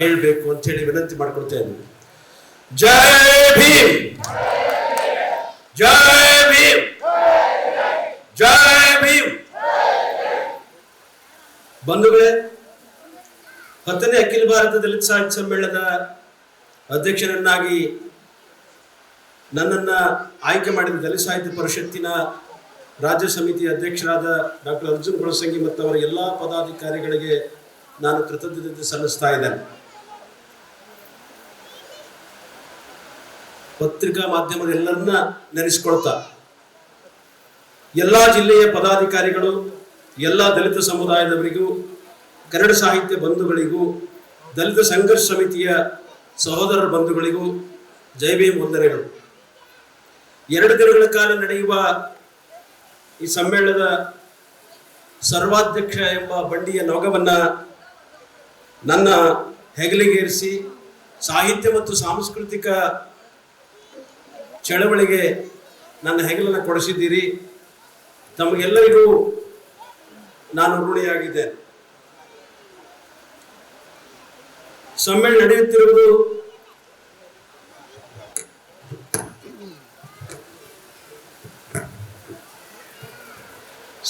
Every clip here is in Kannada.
ಹೇಳ್ಬೇಕು ಅಂತ ಹೇಳಿ ವಿನಂತಿ ಮಾಡ್ಕೊಳ್ತಾ ಇದ್ದೀನಿ ಜೈ ಭೀಮ್! ಜೈ ಭೀಮ್! ಜೈ ಭೀಮ್! ಬಂಧುಗಳೇ, ಹತ್ತನೇ ಅಖಿಲ ಭಾರತ ದಲಿತ ಸಾಹಿತ್ಯ ಸಮ್ಮೇಳನದ ಅಧ್ಯಕ್ಷರನ್ನಾಗಿ ನನ್ನನ್ನ ಆಯ್ಕೆ ಮಾಡಿದ ದಲಿತ ಸಾಹಿತ್ಯ ಪರಿಷತ್ತಿನ ರಾಜ್ಯ ಸಮಿತಿ ಅಧ್ಯಕ್ಷರಾದ ಡಾಕ್ಟರ್ ಅರ್ಜುನ್ ಗೊಳಸಂಗಿ ಮತ್ತು ಅವರ ಎಲ್ಲ ಪದಾಧಿಕಾರಿಗಳಿಗೆ ನಾನು ಕೃತಜ್ಞತೆ ಸಲ್ಲಿಸ್ತಾ ಇದ್ದೇನೆ. ಪತ್ರಿಕಾ ಮಾಧ್ಯಮದ ಎಲ್ಲರನ್ನ ನೆನೆಸ್ಕೊಳ್ತಾ, ಎಲ್ಲ ಜಿಲ್ಲೆಯ ಪದಾಧಿಕಾರಿಗಳು, ಎಲ್ಲ ದಲಿತ ಸಮುದಾಯದವರಿಗೂ, ಕನ್ನಡ ಸಾಹಿತ್ಯ ಬಂಧುಗಳಿಗೂ, ದಲಿತ ಸಂಘರ್ಷ ಸಮಿತಿಯ ಸಹೋದರ ಬಂಧುಗಳಿಗೂ ಜೈವೇ ವಂದನೆಗಳು. ಎರಡು ದಿನಗಳ ಕಾಲ ನಡೆಯುವ ಈ ಸಮ್ಮೇಳನದ ಸರ್ವಾಧ್ಯಕ್ಷ ಎಂಬ ಬಂಡಿಯ ನೊಗವನ್ನ ನನ್ನ ಹೆಗಲಿಗೇರಿಸಿ, ಸಾಹಿತ್ಯ ಮತ್ತು ಸಾಂಸ್ಕೃತಿಕ ಚಳವಳಿಗೆ ನನ್ನ ಹೆಗಲನ್ನು ಕೊಡಿಸಿದ್ದೀರಿ. ತಮಗೆಲ್ಲರಿಗೂ ನಾನು ಋಣಿಯಾಗಿದ್ದೇನೆ ಸಮ್ಮೇಳನ ನಡೆಯುತ್ತಿರುವುದು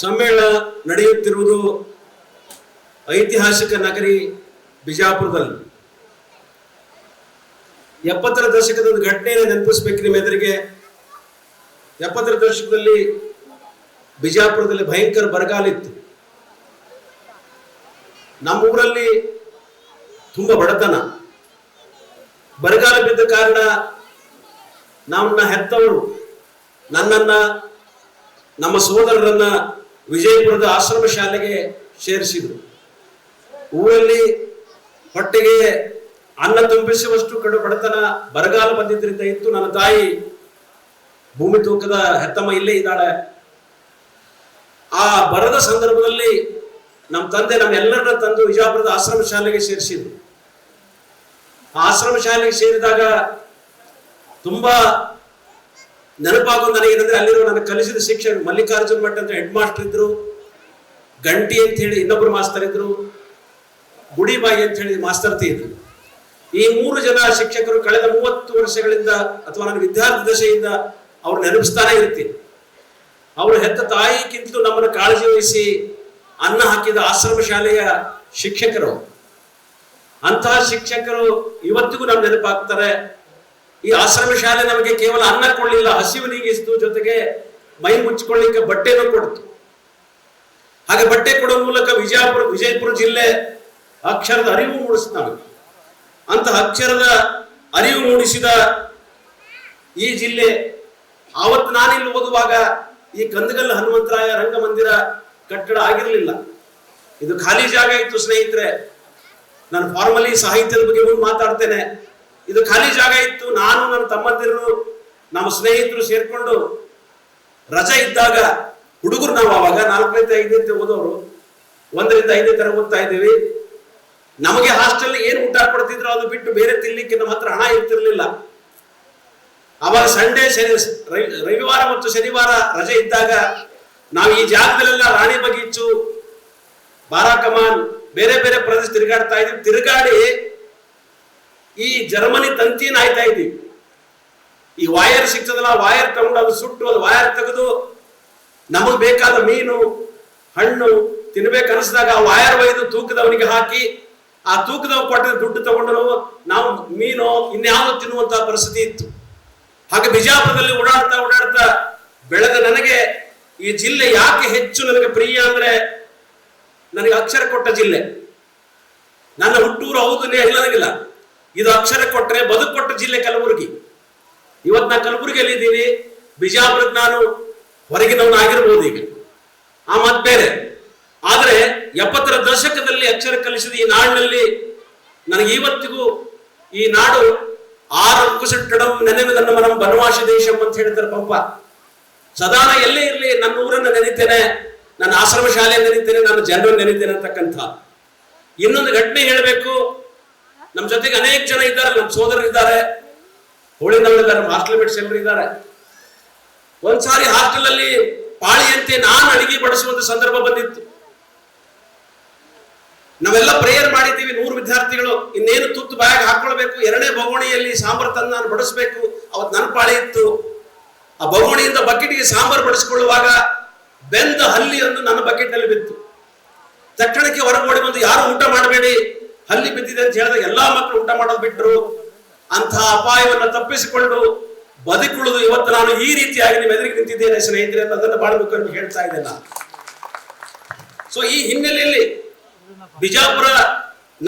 ಸಮ್ಮೇಳನ ನಡೆಯುತ್ತಿರುವುದು ಐತಿಹಾಸಿಕ ನಗರಿ ಬಿಜಾಪುರದಲ್ಲಿ. ಎಪ್ಪತ್ತರ ದಶಕದ ಒಂದು ಘಟನೆಯನ್ನು ನೆನಪಿಸ್ಬೇಕು ನಿಮ್ಮ ಎದುರಿಗೆ. ಎಪ್ಪತ್ತರ ದಶಕದಲ್ಲಿ ಬಿಜಾಪುರದಲ್ಲಿ ಭಯಂಕರ ಬರಗಾಲ ಇತ್ತು. ನಮ್ಮೂರಲ್ಲಿ ತುಂಬ ಬಡತನ. ಬರಗಾಲ ಬಿದ್ದ ಕಾರಣ ನಮ್ಮನ್ನ ಹೆತ್ತವರು, ನನ್ನನ್ನ, ನಮ್ಮ ಸೋದರರನ್ನ ವಿಜಯಪುರದ ಆಶ್ರಮ ಶಾಲೆಗೆ ಸೇರಿಸಿದರು. ಊರಲ್ಲಿ ಹೊಟ್ಟೆಗೆ ಅನ್ನ ತುಂಬಿಸುವಷ್ಟು ಕಡು ಬಡತನ ಬರಗಾಲ ಬಂದಿದ್ದರಿಂದ ಇತ್ತು. ನನ್ನ ತಾಯಿ ಭೂಮಿ ತೂಕದ ಹೆತ್ತಮ್ಮ ಇಲ್ಲೇ ಇದ್ದಾಳೆ. ಆ ಬರದ ಸಂದರ್ಭದಲ್ಲಿ ನಮ್ಮ ತಂದೆ ನಮ್ಮೆಲ್ಲರನ್ನ ತಂದು ವಿಜಯಪುರದ ಆಶ್ರಮ ಶಾಲೆಗೆ ಸೇರಿಸಿದ್ರು. ಆಶ್ರಮ ಶಾಲೆಗೆ ಸೇರಿದಾಗ ತುಂಬಾ ನೆನಪಾಗೋದು ನನಗೆ ಏನಂದ್ರೆ ಅಲ್ಲಿರೋ ನನಗೆ ಕಲಿಸಿದ ಶಿಕ್ಷಕ ಮಲ್ಲಿಕಾರ್ಜುನ್ ಭಟ್ ಅಂತ ಹೆಡ್ ಮಾಸ್ಟರ್ ಇದ್ರು, ಗಂಟಿ ಅಂತ ಹೇಳಿ ಇನ್ನೊಬ್ರು ಮಾಸ್ತರ್ ಇದ್ರು ಗುಡಿಬಾಯಿ ಅಂತ ಹೇಳಿ ಮಾಸ್ತರ್ತಿ ಇದ್ರು. ಈ ಮೂರು ಜನ ಶಿಕ್ಷಕರು ಕಳೆದ ಮೂವತ್ತು ವರ್ಷಗಳಿಂದ ಅಥವಾ ನನ್ನ ವಿದ್ಯಾರ್ಥಿ ದಶೆಯಿಂದ ಅವ್ರು ನೆನಪಿಸ್ತಾನೆ ಇರ್ತೀನಿ. ಅವರು ಹೆತ್ತ ತಾಯಿಗಿಂತಲೂ ನಮ್ಮನ್ನು ಕಾಳಜಿ ವಹಿಸಿ ಅನ್ನ ಹಾಕಿದ ಆಶ್ರಮ ಶಾಲೆಯ ಶಿಕ್ಷಕರು. ಅಂತಹ ಶಿಕ್ಷಕರು ಇವತ್ತಿಗೂ ನಮ್ಗೆ ನೆನಪಾಗ್ತಾರೆ. ಈ ಆಶ್ರಮ ಶಾಲೆ ನಮಗೆ ಕೇವಲ ಅನ್ನ ಕೊಡಲಿಲ್ಲ, ಹಸಿವು ನೀಗಿಸ್ತು ಜೊತೆಗೆ ಮೈ ಮುಚ್ಚಿಕೊಳ್ಳಿಕ್ಕೆ ಬಟ್ಟೆನೂ ಕೊಡ್ತು. ಹಾಗೆ ಬಟ್ಟೆ ಕೊಡೋ ಮೂಲಕ ವಿಜಯಪುರ ವಿಜಯಪುರ ಜಿಲ್ಲೆ ಅಕ್ಷರದ ಅರಿವು ಮೂಡಿಸ್ತಾನೆ ಅಂತಹ ಅಕ್ಷರದ ಅರಿವು ಮೂಡಿಸಿದ ಈ ಜಿಲ್ಲೆ. ಆವತ್ತು ನಾನಿಲ್ಲಿ ಓದುವಾಗ ಈ ಕಂದಗಲ್ ಹನುಮಂತರಾಯ ರಂಗಮಂದಿರ ಕಟ್ಟಡ ಆಗಿರಲಿಲ್ಲ. ಇದು ಖಾಲಿ ಜಾಗ ಇತ್ತು ಸ್ನೇಹಿತರೆ. ನಾನು ಫಾರ್ಮಲಿ ಸಾಹಿತ್ಯದ ಬಗ್ಗೆ ಮುಂದೆ ಮಾತಾಡ್ತೇನೆ. ಇದು ಖಾಲಿ ಜಾಗ ಇತ್ತು. ನಾನು, ನನ್ನ ತಮ್ಮಂದಿರು ನಮ್ಮ ಸ್ನೇಹಿತರು ಸೇರ್ಕೊಂಡು ರಜೆ ಇದ್ದಾಗ ಹುಡುಗರು ನಾವು ಅವಾಗ ನಾಲ್ಕನೇ ಐದನೇ ಓದೋರು. ಒಂದರಿಂದ ಐದನೇ ತರ ಓದ್ತಾ ಇದ್ದೀವಿ. ನಮಗೆ ಹಾಸ್ಟೆಲ್ ಏನು ಊಟ ಕೊಡ್ತಿದ್ರು ಅದು ಬಿಟ್ಟು ಬೇರೆ ತಿನ್ನಲಿಕ್ಕೆ ನಮ್ಮ ಹತ್ರ ಹಣ ಇರ್ತಿರ್ಲಿಲ್ಲ. ಅವಾಗ ಸಂಡೇ ಶನಿ ರವಿ- ರವಿವಾರ ಮತ್ತು ಶನಿವಾರ ರಜೆ ಇದ್ದಾಗ ನಾವು ಈ ಜಾಗದಲ್ಲೆಲ್ಲ ರಾಣಿ ಬಗೀಚು, ಬಾರಾ ಕಮಾನ್, ಬೇರೆ ಬೇರೆ ಪ್ರದೇಶ ತಿರುಗಾಡ್ತಾ ಇದ್ವಿ ತಿರುಗಾಡಿ ಈ ಜರ್ಮನಿ ತಂತಿನ ಆಯ್ತಾ ಇದ್ವಿ ಈ ವಾಯರ್ ಸಿಗ್ತದಲ್ಲ ವಾಯರ್ ತಗೊಂಡು ಅದು ಸುಟ್ಟು, ಅದು ವಾಯರ್ ತೆಗೆದು ನಮಗ್ ಬೇಕಾದ ಮೀನು, ಹಣ್ಣು ತಿನ್ಬೇಕು ಆ ವಾಯರ್ ಒಯ್ದು ತೂಕದವನಿಗೆ ಹಾಕಿ ಆ ತೂಕದ ಕೊಟ್ಟ ದುಡ್ಡು ತಗೊಂಡು ನಾವು- ಮೀನು ಇನ್ಯಾವ ತಿನ್ನುವಂತ ಪರಿಸ್ಥಿತಿ ಇತ್ತು. ಹಾಗೆ ಬಿಜಾಪುರದಲ್ಲಿ ಓಡಾಡ್ತಾ ಓಡಾಡ್ತಾ ಬೆಳೆದ ನನಗೆ ಈ ಜಿಲ್ಲೆ ಯಾಕೆ ಹೆಚ್ಚು ನನಗೆ ಪ್ರಿಯ ಅಂದ್ರೆ ನನಗೆ ಅಕ್ಷರ ಕೊಟ್ಟ ಜಿಲ್ಲೆ. ನನ್ನ ಹುಟ್ಟೂರು ಹೌದು ನನಗಿಲ್ಲ. ಇದು ಅಕ್ಷರ ಕೊಟ್ಟರೆ ಬದುಕು ಕೊಟ್ಟ ಜಿಲ್ಲೆ ಕಲಬುರಗಿ. ಇವತ್ತು ನಾನು ಕಲಬುರಗಿಯಲ್ಲಿ ಇದ್ದೀನಿ. ಬಿಜಾಪುರದ ನಾನು ಹೊರಗಿನವನು ಆಗಿರ್ಬೋದು ಈಗ. ಆ ಮತ್ ಬೇರೆ. ಆದ್ರೆ ಎಪ್ಪತ್ತರ ದಶಕದಲ್ಲಿ ಅಕ್ಷರ ಕಲಿಸಿದ ಈ ನಾಡಿನಲ್ಲಿ ನನಗೆ ಇವತ್ತಿಗೂ ಈ ನಾಡು ಆರು ಕುಸಟ್ಟಡಂ ನನ್ನ ಮನಂ ಬನವಾಸಿ ದೇಶ ಅಂತ ಹೇಳ್ತಾರೆ ಪಂಪ ಸದಾ ನಾ ಎಲ್ಲೇ ಇರಲಿ ನನ್ನ ಊರನ್ನು ನೆನೀತೇನೆ ನನ್ನ ಆಶ್ರಮ ಶಾಲೆ ನೆನೀತೇನೆ ನನ್ನ ಜನರನ್ನು ನೆನೀತೇನೆ ಅಂತಕ್ಕಂಥ. ಇನ್ನೊಂದು ಘಟನೆ ಹೇಳಬೇಕು. ನಮ್ಮ ಜೊತೆಗೆ ಅನೇಕ ಜನ ಇದ್ದಾರೆ, ನಮ್ಮ ಸೋದರರು ಇದ್ದಾರೆ. ಹೋಳಿನವರಿದ್ದಾರೆ ಹಾಸ್ಟೆಲ್ ಮೇಟ್ಸ್ ಎಲ್ಲರೂ ಇದ್ದಾರೆ. ಒಂದ್ಸಾರಿ ಹಾಸ್ಟೆಲ್ ಅಲ್ಲಿ ಪಾಳಿಯಂತೆ ನಾನು ಅಡಿಗೆ ಬಡಿಸುವಂತ ಸಂದರ್ಭ ಬಂದಿತ್ತು. ನಾವೆಲ್ಲ ಪ್ರೇಯರ್ ಮಾಡಿದ್ದೀವಿ, ನೂರು ವಿದ್ಯಾರ್ಥಿಗಳು. ಇನ್ನೇನು ತುತ್ತು ಬ್ಯಾಗ್ ಹಾಕೊಳ್ಬೇಕು, ಎರಡನೇ ಬಗೋಣಿಯಲ್ಲಿ ಸಾಂಬಾರ್ ತಂದು ನಾನು ಬಡಿಸ್ಬೇಕು. ಅವತ್ತು ನನ್ನ ಪಾಳಿ ಇತ್ತು. ಆ ಬಗೋಣಿಯಿಂದ ಬಕೆಟ್ಗೆ ಸಾಂಬಾರ್ ಬಡಿಸ್ಕೊಳ್ಳುವಾಗ ಬೆಂದ ಹಲ್ಲಿಯೊಂದು ನನ್ನ ಬಕೆಟ್ನಲ್ಲಿ ಬಿತ್ತು. ತಕ್ಷಣಕ್ಕೆ ಹೊರಗೋಡಿ ಬಂದು, ಯಾರು ಊಟ ಮಾಡಬೇಡಿ? ಹಲ್ಲಿ ಬಿದ್ದಿದೆ ಅಂತ ಹೇಳಿದಾಗ ಎಲ್ಲಾ ಮಕ್ಕಳು ಊಟ ಮಾಡೋದು ಬಿಟ್ರು. ಅಂತಹ ಅಪಾಯವನ್ನು ತಪ್ಪಿಸಿಕೊಂಡು ಬದುಕುಳಿದು ಇವತ್ತು ನಾನು ಈ ರೀತಿಯಾಗಿ ನಿಮ್ಮ ಎದುರಿಗೆ ನಿಂತಿದ್ದೇನೆ ಸ್ನೇಹಿತರೆ ಅದನ್ನು ಮಾಡಬೇಕು ಅಂತ ಹೇಳ್ತಾ ಇದ್ದೇನೆ ಸೊ ಈ ಹಿನ್ನೆಲೆಯಲ್ಲಿ ಬಿಜಾಪುರ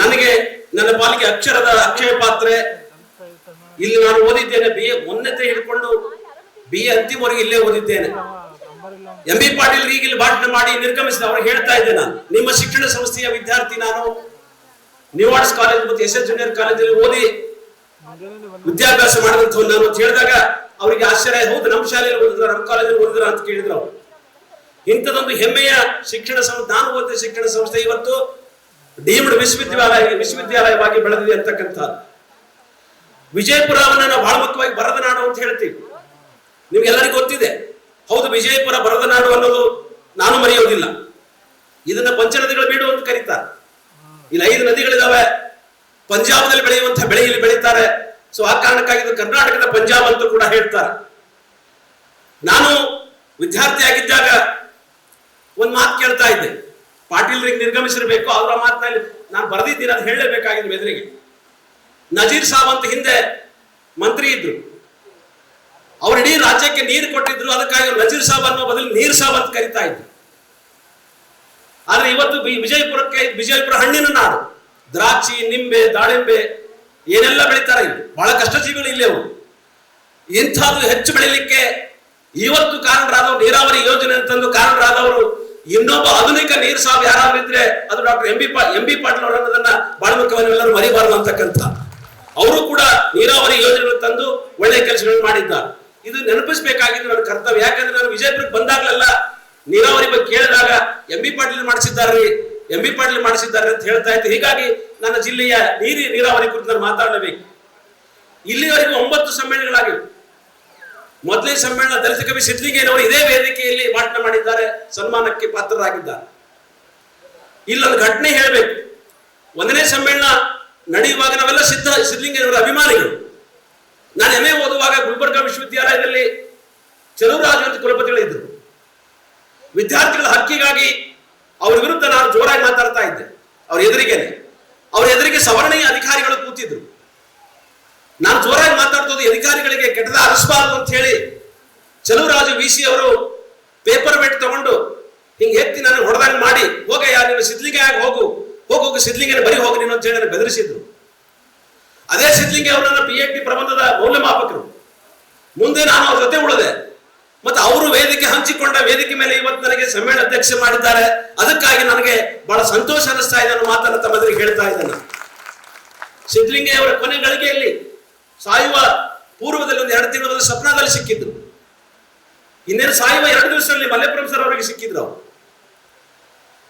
ನನಗೆ ನನ್ನ ಪಾಲಿಗೆ ಅಕ್ಷರದ ಅಕ್ಷಯ ಪಾತ್ರೆ. ಇಲ್ಲಿ ನಾನು ಓದಿದ್ದೇನೆ ಬಿ ಎ ಉನ್ನತೆ ಹಿಡ್ಕೊಂಡು ಬಿ ಎ ಅಂತಿಮವರೆಗೆ ಇಲ್ಲೇ ಓದಿದ್ದೇನೆ. ಎಂ ಬಿ ಪಾಟೀಲ್ ಈಗ ಇಲ್ಲಿ ಭಾಷಣ ಮಾಡಿ ನಿರ್ಗಮಿಸಿದ ಅವ್ರು ಹೇಳ್ತಾ ಇದ್ದೆ ನಾನು. ನಿಮ್ಮ ಶಿಕ್ಷಣ ಸಂಸ್ಥೆಯ ವಿದ್ಯಾರ್ಥಿ ನಾನು. ನ್ಯೂ ಆರ್ಟ್ಸ್ ಕಾಲೇಜ್ ಮತ್ತು ಎಸ್ ಎಸ್ ಜೂನಿಯರ್ ಕಾಲೇಜಲ್ಲಿ ಓದಿ ವಿದ್ಯಾಭ್ಯಾಸ ಮಾಡಿದಂತ ನಾನು ಅಂತ ಹೇಳಿದಾಗ ಅವರಿಗೆ ಆಶ್ಚರ್ಯ, ಹೌದು, ನಮ್ಮ ಶಾಲೆಯಲ್ಲಿ ಓದಿದ್ರು, ನಮ್ಮ ಕಾಲೇಜಲ್ಲಿ ಓದಿದ್ರು ಅಂತ ಕೇಳಿದ್ರು ಅವರು. ಇಂಥದೊಂದು ಹೆಮ್ಮೆಯ ಶಿಕ್ಷಣ ಸಂಸ್ಥೆ, ನಾನು ಓದಿದ ಶಿಕ್ಷಣ ಸಂಸ್ಥೆ ಇವತ್ತು ಡೀಮ್ಡ್ ವಿಶ್ವವಿದ್ಯಾಲಯ ವಿಶ್ವವಿದ್ಯಾಲಯವಾಗಿ ಬೆಳೆದಿದೆ ಅಂತಕ್ಕಂಥ ವಿಜಯಪುರವನ್ನ ನಾವು ಬಹಳ ಮುಖ್ಯವಾಗಿ ಬರದ ನಾಡು ಅಂತ ಹೇಳ್ತೀವಿ. ನಿಮ್ಗೆಲ್ಲರಿಗೂ ಗೊತ್ತಿದೆ. ಹೌದು, ವಿಜಯಪುರ ಬರದ ನಾಡು ಅನ್ನೋದು ನಾನು ಮರೆಯೋದಿಲ್ಲ. ಇದನ್ನ ಪಂಚನದಿಗಳ ಬೀಡು ಅಂತ ಕರೀತಾರೆ. ಇಲ್ಲಿ ಐದು ನದಿಗಳಿದಾವೆ. ಪಂಜಾಬದಲ್ಲಿ ಬೆಳೆಯುವಂತಹ ಬೆಳೆ ಇಲ್ಲಿ ಬೆಳೀತಾರೆ. ಸೊ ಆ ಕಾರಣಕ್ಕಾಗಿ ಇದು ಕರ್ನಾಟಕದ ಪಂಜಾಬ್ ಅಂತ ಕೂಡ ಹೇಳ್ತಾರೆ. ನಾನು ವಿದ್ಯಾರ್ಥಿ ಆಗಿದ್ದಾಗ ಒಂದು ಮಾತು ಕೇಳ್ತಾ ಇದ್ದೆ. ಪಾಟೀಲ್ರಿಗೆ ನಿರ್ಗಮಿಸಿರಬೇಕು, ಅವರ ಮಾತಿನಲ್ಲಿ ನಾನು ಬರೆದಿದ್ದೀನಿ, ಅದು ಹೇಳಲೇಬೇಕಾಗಿದೆ ಮೆದುರಿಗೆ ನಜೀರ್ ಸಾಬ್ ಅಂತ ಹಿಂದೆ ಮಂತ್ರಿ ಇದ್ರು. ಅವ್ರು ಇಡೀ ರಾಜ್ಯಕ್ಕೆ ನೀರು ಕೊಟ್ಟಿದ್ರು, ಅದಕ್ಕಾಗಿ ನಜೀರ್ ಸಾಬ್ ಅನ್ನೋ ಬದಲು ನೀರ್ ಸಾಬ್ ಅಂತ ಕರಿತಾ ಇದ್ರು. ಆದ್ರೆ ಇವತ್ತು ವಿಜಯಪುರಕ್ಕೆ ವಿಜಯಪುರ ಹಣ್ಣಿನ ನಾಡು, ದ್ರಾಕ್ಷಿ, ನಿಂಬೆ, ದಾಳಿಂಬೆ, ಏನೆಲ್ಲ ಬೆಳೀತಾರೆ ಇಲ್ಲಿ. ಬಹಳ ಕಷ್ಟಜೀವಿಗಳು ಇಲ್ಲಿ ಅವರು ಇಂಥದ್ದು ಹೆಚ್ಚು ಬೆಳೀಲಿಕ್ಕೆ ಇವತ್ತು ಕಾರಣರಾದವರು ನೀರಾವರಿ ಯೋಜನೆ ಅಂತಂದು ಕಾರಣರಾದವರು ಇನ್ನೊಬ್ಬ ಆಧುನಿಕ ನೀರು ಸಾವು ಯಾರಾದ್ರೂ ಇದ್ರೆ ಅದು ಡಾಕ್ಟರ್ ಎಂ ಬಿ ಪಾ ಎಂ ಬಿ ಪಾಟೀಲ್ ಅವರು ಅನ್ನೋದನ್ನ ಬಹಳ ಮುಖ್ಯವಾಗಿ ಎಲ್ಲರೂ ಮರಿಬಾರದು ಅಂತಕ್ಕಂಥ. ಅವರು ಕೂಡ ನೀರಾವರಿ ಯೋಜನೆಗಳು ತಂದು ಒಳ್ಳೆ ಕೆಲಸಗಳನ್ನು ಮಾಡಿದ್ದಾರೆ. ಇದು ನೆನಪಿಸಬೇಕಾಗಿದ್ದು ನನ್ನ ಕರ್ತವ್ಯ. ಯಾಕಂದ್ರೆ ನಾನು ವಿಜಯಪುರಕ್ಕೆ ಬಂದಾಗಲೆಲ್ಲ ನೀರಾವರಿ ಬಗ್ಗೆ ಕೇಳಿದಾಗ ಎಂ ಬಿ ಪಾಟೀಲ್ ಮಾಡಿಸಿದ್ದಾರೆ ಎಂ ಬಿ ಪಾಟೀಲ್ ಮಾಡಿಸಿದ್ದಾರೆ ಅಂತ ಹೇಳ್ತಾ ಇತ್ತು. ಹೀಗಾಗಿ ನನ್ನ ಜಿಲ್ಲೆಯ ನೀರಿ ನೀರಾವರಿ ಕುರಿತು ನಾನು ಮಾತಾಡಬೇಕು ಇಲ್ಲಿವರೆಗೂ ಒಂಬತ್ತು ಸಮ್ಮೇಳನಗಳಾಗಿವೆ. ಮೊದಲನೇ ಸಮ್ಮೇಳನ ದಲಿತ ಕವಿ ಸಿದ್ದಲಿಂಗಯ್ಯನವರು ಇದೇ ವೇದಿಕೆಯಲ್ಲಿ ಭಾಷಣ ಮಾಡಿದ್ದಾರೆ, ಸನ್ಮಾನಕ್ಕೆ ಪಾತ್ರರಾಗಿದ್ದಾರೆ. ಇಲ್ಲೊಂದು ಘಟನೆ ಹೇಳಬೇಕು. ಒಂದನೇ ಸಮ್ಮೇಳನ ನಡೆಯುವಾಗ ನಾವೆಲ್ಲ ಸಿದ್ಧ ಸಿದ್ದಲಿಂಗಯ್ಯನವರ ಅಭಿಮಾನಿಗಳು. ನಾನು ಎಮ್ಮೆ ಓದುವಾಗ ಗುಲ್ಬರ್ಗಾ ವಿಶ್ವವಿದ್ಯಾಲಯದಲ್ಲಿ ಚಲುವರಾಜು ಅಂತ ಕುಲಪತಿಗಳಿದ್ರು ವಿದ್ಯಾರ್ಥಿಗಳ ಹಕ್ಕಿಗಾಗಿ ಅವ್ರ ವಿರುದ್ಧ ನಾನು ಜೋರಾಗಿ ಮಾತಾಡ್ತಾ ಇದ್ದೆ. ಅವ್ರ ಎದುರಿಗೇನೆ. ಅವ್ರ ಎದುರಿಗೆ ಸವರ್ಣೀಯ ಅಧಿಕಾರಿಗಳು ಕೂತಿದ್ರು. ನಾನು ಜೋರಾಗಿ ಮಾತಾಡ್ತೋದು ಅಧಿಕಾರಿಗಳಿಗೆ ಕೆಟ್ಟದ ಅರಸಬಾರದು ಅಂತ ಹೇಳಿ ಚಲುವರಾಜು ವಿ ಸಿ ಅವರು ಪೇಪರ್ ವೇಟ್ ತಗೊಂಡು, ಹಿಂಗೆ ಎತ್ತಿ ನಾನು ಹೊಡೆದಂಗೆ ಮಾಡಿ, ಹೋಗಯ್ಯ, ನೀನು ಸಿದ್ಲಿಂಗೆ ಆಗಿ ಹೋಗು ಹೋಗು ಹೋಗು, ಸಿದ್ಲಿಂಗನ ಬರೀ ಹೋಗಿ ನೀನು ಅಂತ ಹೇಳಿ ನನಗೆ ಬೆದರಿಸಿದ್ರು. ಅದೇ ಸಿದ್ಲಿಂಗೆ ಅವರನ್ನ ಪಿ ಎಚ್ ಡಿ ಪ್ರಬಂಧದ ಮೌಲ್ಯಮಾಪಕರು. ಮುಂದೆ ನಾನು ಅವ್ರ ಜೊತೆ ಉಳಿದೆ. ಮತ್ತೆ ಅವರು ವೇದಿಕೆ ಹಂಚಿಕೊಂಡ ವೇದಿಕೆ ಮೇಲೆ ಇವತ್ತು ನನಗೆ ಸಮ್ಮೇಳನ ಅಧ್ಯಕ್ಷ ಮಾಡಿದ್ದಾರೆ. ಅದಕ್ಕಾಗಿ ನನಗೆ ಬಹಳ ಸಂತೋಷ ಅನಿಸ್ತಾ ಇದೆ ಅನ್ನೋ ಮಾತನ್ನು ತಮ್ಮ ಹೇಳ್ತಾ ಇದ್ದಾನೆ. ನಾನು. ಸಿದ್ಲಿಂಗೆ ಅವರ ಕೊನೆ ಗಳಿಗೆಯಲ್ಲಿ ಸಾಯುವ ಪೂರ್ವದಲ್ಲಿ ಒಂದು ಎರಡು ತಿಂಗಳ ಸ್ವಪ್ನದಲ್ಲಿ ಸಿಕ್ಕಿದ್ರು. ಇನ್ನೇನು ಸಾಯುವ ಎರಡು ದಿವಸದಲ್ಲಿ ಮಲ್ಲೇಪುರಂ ಸರ್ ಅವರಿಗೆ ಸಿಕ್ಕಿದ್ರು ಅವರು.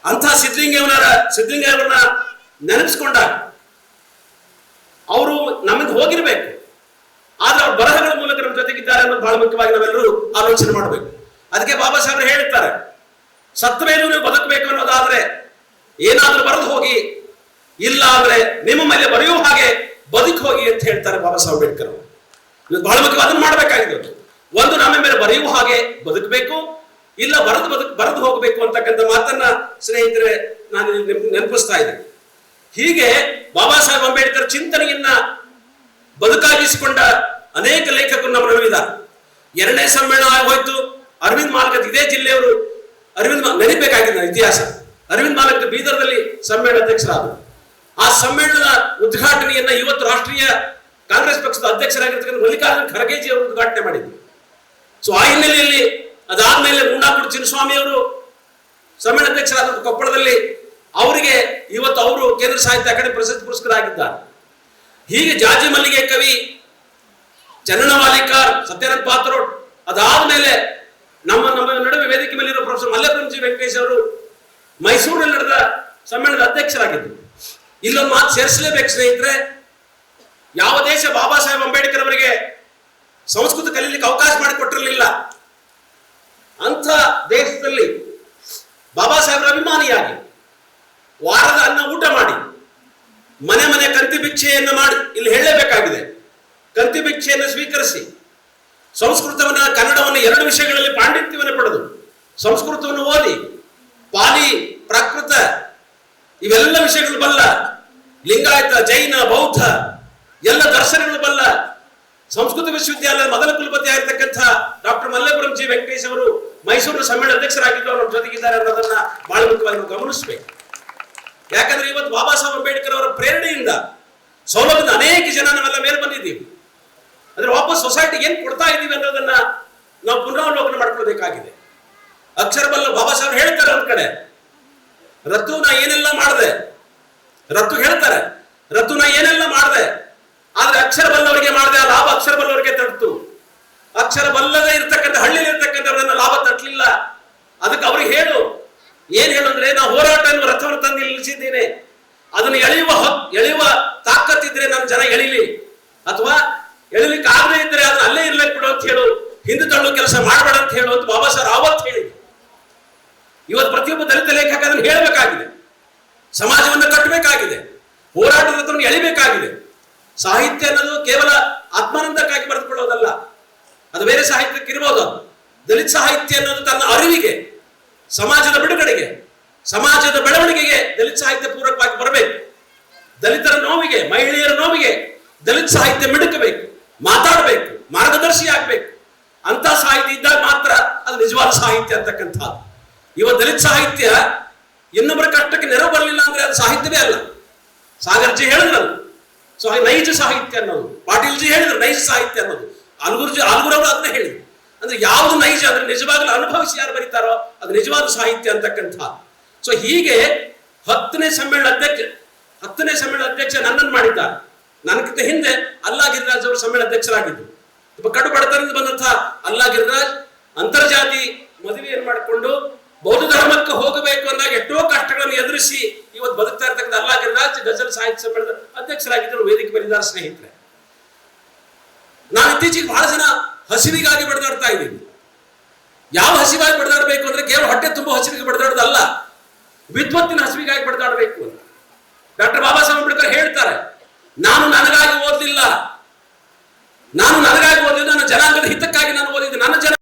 ಅಂಥ ಸಿದ್ಧಲಿಂಗೇವನರ ಸಿದ್ಲಿಂಗೇವರನ್ನ ನೆನಪಿಸ್ಕೊಂಡಾಗ ಅವರು ನಮಗೆ ಹೋಗಿರ್ಬೇಕು. ಆದ್ರೆ ಅವ್ರ ಬರಹಗಳ ಮೂಲಕ ನಮ್ಮ ಜೊತೆಗಿದ್ದಾರೆ ಅನ್ನೋದು ಬಹಳ ಮುಖ್ಯವಾಗಿ ನಾವೆಲ್ಲರೂ ಆಲೋಚನೆ ಮಾಡಬೇಕು. ಅದಕ್ಕೆ ಬಾಬಾ ಸಾಹೇಬರು ಹೇಳ್ತಾರೆ ಸತ್ತ ಮೇಲೂ ನೀವು ಬದುಕಬೇಕು ಅನ್ನೋದಾದ್ರೆ ಏನಾದ್ರೂ ಬರೆದು ಹೋಗಿ, ಇಲ್ಲ ಅಂದ್ರೆ ನಿಮ್ಮ ಮೇಲೆ ಬರೆಯುವ ಹಾಗೆ ಬದುಕು ಹೋಗಿ ಅಂತ ಹೇಳ್ತಾರೆ ಬಾಬಾ ಸಾಹೇಬ್ ಅಂಬೇಡ್ಕರ್ ಅವರು. ಬಹಳ ಮುಖ್ಯವಾದ, ಅದನ್ನ ಮಾಡಬೇಕಾಗಿದೆ ಒಂದು ನಮ್ಮ ಮೇಲೆ ಬರೆಯುವ ಹಾಗೆ ಬದುಕಬೇಕು, ಇಲ್ಲ ಬರೆದು ಬದುಕು, ಬರೆದು ಹೋಗಬೇಕು ಅಂತಕ್ಕಂಥ ಮಾತನ್ನ ಸ್ನೇಹಿತರೆ, ನಾನು ನೆನಪು- ನೆನಪಿಸ್ತಾ ಇದ್ದೀನಿ ಹೀಗೆ ಬಾಬಾ ಸಾಹೇಬ್ ಅಂಬೇಡ್ಕರ್ ಚಿಂತನೆಯನ್ನ ಬದುಕಾಗಿಸಿಕೊಂಡ ಅನೇಕ ಲೇಖಕರು ನಮ್ಮ ನಡುವಿದ್ದಾರೆ. ಎರಡನೇ ಸಮ್ಮೇಳನ ಆಗೋಯ್ತು ಅರವಿಂದ್ ಮಾಲಕತ್ ಇದೇ ಜಿಲ್ಲೆಯವರು ಅರವಿಂದ್ ನೆನಪಬೇಕಾಗಿದೆ ಇತಿಹಾಸ. ಅರವಿಂದ್ ಮಾಲಕತ್ ಬೀದರ್ದಲ್ಲಿ ಸಮ್ಮೇಳನ ಅಧ್ಯಕ್ಷರಾದರು ಆ ಸಮ್ಮೇಳನದ ಉದ್ಘಾಟನೆಯನ್ನ ಇವತ್ತು ರಾಷ್ಟ್ರೀಯ ಕಾಂಗ್ರೆಸ್ ಪಕ್ಷದ ಅಧ್ಯಕ್ಷರಾಗಿರ್ತಕ್ಕಂಥ ಮಲ್ಲಿಕಾರ್ಜುನ ಖರ್ಗೆಜಿ ಅವರು ಉದ್ಘಾಟನೆ ಮಾಡಿದ್ರು. ಸೊ ಆ ಹಿನ್ನೆಲೆಯಲ್ಲಿ ಅದಾದ್ಮೇಲೆ ಮುಂಡಾಪುರ ಚಿನ್ನಸ್ವಾಮಿ ಅವರು ಸಮ್ಮೇಳನ ಅಧ್ಯಕ್ಷರಾದ ಕೊಪ್ಪಳದಲ್ಲಿ ಅವರಿಗೆ ಇವತ್ತು ಅವರು ಕೇಂದ್ರ ಸಾಹಿತ್ಯ ಅಕಾಡೆಮಿ ಪ್ರಶಸ್ತಿ ಪುರಸ್ಕೃತರಾಗಿದ್ದಾರೆ ಹೀಗೆ ಜಾಜಿ ಮಲ್ಲಿಗೆ ಕವಿ ಚನ್ನಣ ವಾಲಿಕಾರ್, ಸತ್ಯನಾಥ್ ಪಾತ್ರೋಡ್ ಅದಾದ್ಮೇಲೆ ನಮ್ಮ ನಮ್ಮ ನಡುವೆ ವೇದಿಕೆ ಮೇಲಿರೋ ಪ್ರೊಫೆಸರ್ ಮಲ್ಲಪ್ರಂಜಿ ವೆಂಕಟೇಶ್ ಅವರು ಮೈಸೂರಿನಲ್ಲಿ ನಡೆದ ಸಮ್ಮೇಳನದ ಅಧ್ಯಕ್ಷರಾಗಿದ್ದರು. ಇಲ್ಲೊಂದು ಮಾತು ಸೇರಿಸಲೇಬೇಕು ಸ್ನೇಹಿತರೆ. ಯಾವ ದೇಶ ಬಾಬಾ ಸಾಹೇಬ್ ಅಂಬೇಡ್ಕರ್ ಅವರಿಗೆ ಸಂಸ್ಕೃತ ಕಲೀಲಿಕ್ಕೆ ಅವಕಾಶ ಮಾಡಿಕೊಟ್ಟಿರಲಿಲ್ಲ, ಅಂಥ ದೇಶದಲ್ಲಿ ಬಾಬಾ ಸಾಹೇಬ್ರ ಅಭಿಮಾನಿಯಾಗಿ ವಾರದ ಅನ್ನ ಊಟ ಮಾಡಿ, ಮನೆ ಮನೆ ಕಂತಿ ಭಿಕ್ಷೆಯನ್ನು ಮಾಡಿ, ಇಲ್ಲಿ ಹೇಳಲೇಬೇಕಾಗಿದೆ. ಕಂತಿ ಭಿಕ್ಷೆಯನ್ನು ಸ್ವೀಕರಿಸಿ, ಸಂಸ್ಕೃತವನ್ನ, ಕನ್ನಡವನ್ನು ಎರಡು ವಿಷಯಗಳಲ್ಲಿ ಪಾಂಡಿತ್ಯವನ್ನು ಪಡೆದು, ಸಂಸ್ಕೃತವನ್ನು ಓದಿ, ಪಾಲಿ, ಪ್ರಾಕೃತ, ಇವೆಲ್ಲ ವಿಷಯಗಳು ಬಲ್ಲ ಲಿಂಗಾಯತ, ಜೈನ, ಬೌದ್ಧ ಎಲ್ಲ ದರ್ಶನಗಳು ಬಲ್ಲ ಸಂಸ್ಕೃತ ವಿಶ್ವವಿದ್ಯಾಲಯದ ಮೊದಲ ಕುಲಪತಿ ಆಗಿರ್ತಕ್ಕಂಥ ಡಾಕ್ಟರ್ ಮಲ್ಲೇಪುರಂ ಜಿ ವೆಂಕಟೇಶ್ ಅವರು ಮೈಸೂರು ಸಮ್ಮೇಳನ ಅಧ್ಯಕ್ಷರಾಗಿದ್ದು ಅವರ ಜೊತೆಗಿದ್ದಾರೆ ಅನ್ನೋದನ್ನ ಬಹಳ ಮುಖ್ಯವಾಗಿ ನಾವು ಗಮನಿಸಬೇಕು. ಯಾಕಂದ್ರೆ ಇವತ್ತು ಬಾಬಾ ಸಾಹೇಬ್ ಅಂಬೇಡ್ಕರ್ ಅವರ ಪ್ರೇರಣೆಯಿಂದ ಸೌಲಭ್ಯದ ಅನೇಕ ಜನ ನಾವೆಲ್ಲ ಮೇಲೆ ಬಂದಿದ್ದೀವಿ. ಅಂದ್ರೆ ವಾಪಸ್ ಸೊಸೈಟಿಗೆ ಏನ್ ಕೊಡ್ತಾ ಇದ್ದೀವಿ ಅನ್ನೋದನ್ನ ನಾವು ಪುನರಾವಲೋಕನ ಮಾಡ್ಕೊಳ್ಬೇಕಾಗಿದೆ. ಅಕ್ಷರ ಬಲ್ಲ ಬಾಬಾ ಸಾಹೇಬ್ ಹೇಳ್ತಾರೆ ಒಂದ್ ಕಡೆ ರತ್ತು ನಾ ಏನೆಲ್ಲ ಮಾಡಿದೆ ರತ್ತು ಹೇಳ್ತಾರೆ. ರತ್ತು ನಾ ಏನೆಲ್ಲ ಮಾಡಿದೆ? ಆದ್ರೆ ಅಕ್ಷರ ಬಲ್ಲವರಿಗೆ ಮಾಡಿದೆ, ಆ ಲಾಭ ಅಕ್ಷರ ಬಲ್ಲವರಿಗೆ ತಡ್ತು ಅಕ್ಷರ ಬಲ್ಲದೆ ಇರ್ತಕ್ಕಂಥ, ಹಳ್ಳಿಲಿ ಇರ್ತಕ್ಕಂಥವ್ರನ್ನ ಲಾಭ ತಟ್ಟಲಿಲ್ಲ ಅದಕ್ಕೆ ಅವ್ರಿಗೆ ಹೇಳು. ಏನ್ ಹೇಳು ಅಂದ್ರೆ, ನಾ ಹೋರಾಟ ಎನ್ನುವ ರಥವನ್ನು ತಂದು ನಿಲ್ಲಿಸಿದ್ದೀನಿ. ಅದನ್ನು ಎಳೆಯುವ ಎಳೆಯುವ ತಾಕತ್ತಿದ್ರೆ ನನ್ನ ಜನ ಎಳಿಲಿ. ಅಥವಾ ಎಳಿಲಿಕ್ಕೆ ಆಗದೆ ಇದ್ರೆ ಅದನ್ನ ಅಲ್ಲೇ ಇರ್ಲಿಕ್ಕೆ ಬಿಡು ಅಂತ ಹೇಳು. ಹಿಂದೆ ತಳ್ಳುವ ಕೆಲಸ ಮಾಡಬೇಡ ಅಂತ ಹೇಳು ಅಂತ ಬಾಬಾ ಸಾಹೇಬ್ ಆವತ್ತು ಹೇಳಿದ್ರು. ಇವತ್ತು ಪ್ರತಿಯೊಬ್ಬ ದಲಿತ ಲೇಖಕ ಅದನ್ನು ಹೇಳಬೇಕಾಗಿದೆ. ಸಮಾಜವನ್ನು ಕಟ್ಟಬೇಕಾಗಿದೆ. ಹೋರಾಟದ ಎಳಿಬೇಕಾಗಿದೆ. ಸಾಹಿತ್ಯ ಅನ್ನೋದು ಕೇವಲ ಆತ್ಮಾನಂದಕ್ಕಾಗಿ ಬರೆದುಕೊಳ್ಳೋದಲ್ಲ, ಅದು ಬೇರೆ ಸಾಹಿತ್ಯಕ್ಕೆ ಇರ್ಬೋದು ದಲಿತ ಸಾಹಿತ್ಯ ಅನ್ನೋದು ತನ್ನ ಅರಿವಿಗೆ, ಸಮಾಜದ ಬಿಡುಗಡೆಗೆ, ಸಮಾಜದ ಬೆಳವಣಿಗೆಗೆ ದಲಿತ ಸಾಹಿತ್ಯ ಪೂರಕವಾಗಿ ಬರಬೇಕು. ದಲಿತರ ನೋವಿಗೆ, ಮಹಿಳೆಯರ ನೋವಿಗೆ ದಲಿತ ಸಾಹಿತ್ಯ ಮಿಡುಕಬೇಕು, ಮಾತಾಡಬೇಕು, ಮಾರ್ಗದರ್ಶಿ ಆಗಬೇಕು. ಅಂತ ಸಾಹಿತ್ಯ ಇದ್ದಾಗ ಮಾತ್ರ ಅದು ನಿಜವಾದ ಸಾಹಿತ್ಯ ಅಂತಕ್ಕಂಥದ್ದು. ಇವ ದಲಿತ ಸಾಹಿತ್ಯ ಇನ್ನೊಬ್ಬರ ಕಷ್ಟಕ್ಕೆ ನೆರವು ಬರಲಿಲ್ಲ ಅಂದ್ರೆ ಅದು ಸಾಹಿತ್ಯವೇ ಅಲ್ಲ. ಸಾಗರ್ಜಿ ಹೇಳಿದ್ರಲ್ಲ ಸೊ ನೈಜ ಸಾಹಿತ್ಯ ಅನ್ನೋದು. ಪಾಟೀಲ್ಜಿ ಹೇಳಿದ್ರು ನೈಜ ಸಾಹಿತ್ಯ ಅನ್ನೋದು. ಅಲ್ಗುರ್ಜಿ ಅವರು ಅದನ್ನ ಹೇಳಿ ಅಂದ್ರೆ ಯಾವುದು ನೈಜ ಅಂದ್ರೆ ನಿಜವಾಗ್ಲೂ ಅನುಭವಿಸಿ ಯಾರು ಬರೀತಾರೋ ಅದು ನಿಜವಾದ ಸಾಹಿತ್ಯ ಅಂತಕ್ಕಂಥ. ಸೊ ಹೀಗೆ ಹತ್ತನೇ ಸಮ್ಮೇಳನ ಅಧ್ಯಕ್ಷ ಹತ್ತನೇ ಸಮ್ಮೇಳನ ಅಧ್ಯಕ್ಷ ನನ್ನನ್ನು ಮಾಡಿದ್ದಾರೆ. ನನಗಿಂತ ಹಿಂದೆ ಅಲ್ಲಾ ಗಿರಿರಾಜ್ ಅವರು ಸಮ್ಮೇಳನ ಅಧ್ಯಕ್ಷರಾಗಿದ್ದರು ಕಡು ಬಡತನದಿಂದ ಬಂದಂತಹ ಅಲ್ಲಾ ಗಿರಿರಾಜ್ ಅಂತರ್ಜಾತಿ ಮದುವೆಯನ್ನು ಮಾಡಿಕೊಂಡು ಬೌದ್ಧ ಧರ್ಮಕ್ಕೆ ಹೋಗಬೇಕು ಅಂದಾಗ ಎಷ್ಟೋ ಕಷ್ಟಗಳನ್ನು ಎದುರಿಸಿ ಇವತ್ತು ಬದುಕ್ತಾ ಇರ್ತಕ್ಕಂಥ ಅಲ್ಲಾ ಗಿರಿರಾಜ್ ಗಜಲ್ ಸಾಹಿತ್ಯ ಸಮ್ಮೇಳನದ ಅಧ್ಯಕ್ಷರಾಗಿದ್ದರು ವೇದಿಕೆ ಬಲಿದಾರ ಸ್ನೇಹಿತರೆ. ನಾನು ಇತ್ತೀಚೆಗೆ ಬಹಳ ಜನ ಹಸಿವಿಗಾಗಿ ಬಡದಾಡ್ತಾ ಇದ್ದೀನಿ. ಯಾವ ಹಸಿವಾಗಿ ಬಡದಾಡಬೇಕು ಅಂದ್ರೆ ಕೇವಲ ಹೊಟ್ಟೆ ತುಂಬ ಹಸಿವಿಗೆ ಬಡದಾಡೋದಲ್ಲ, ವಿದ್ವತ್ತಿನ ಹಸಿವಿಗಾಗಿ ಬಡದಾಡಬೇಕು ಅಂತ. ಡಾಕ್ಟರ್ ಬಾಬಾ ಸಾಹೇಬ್ ಅಂಬೇಡ್ಕರ್ ಹೇಳ್ತಾರೆ, ನಾನು ನನಗಾಗಿ ಓದಲಿಲ್ಲ, ನಾನು ನನಗಾಗಿ ಓದಲಿಲ್ಲ, ನನ್ನ ಜನಾಂಗದ ಹಿತಕ್ಕಾಗಿ ನಾನು ಓದಿದ್ದೆ, ನನ್ನ ಜನ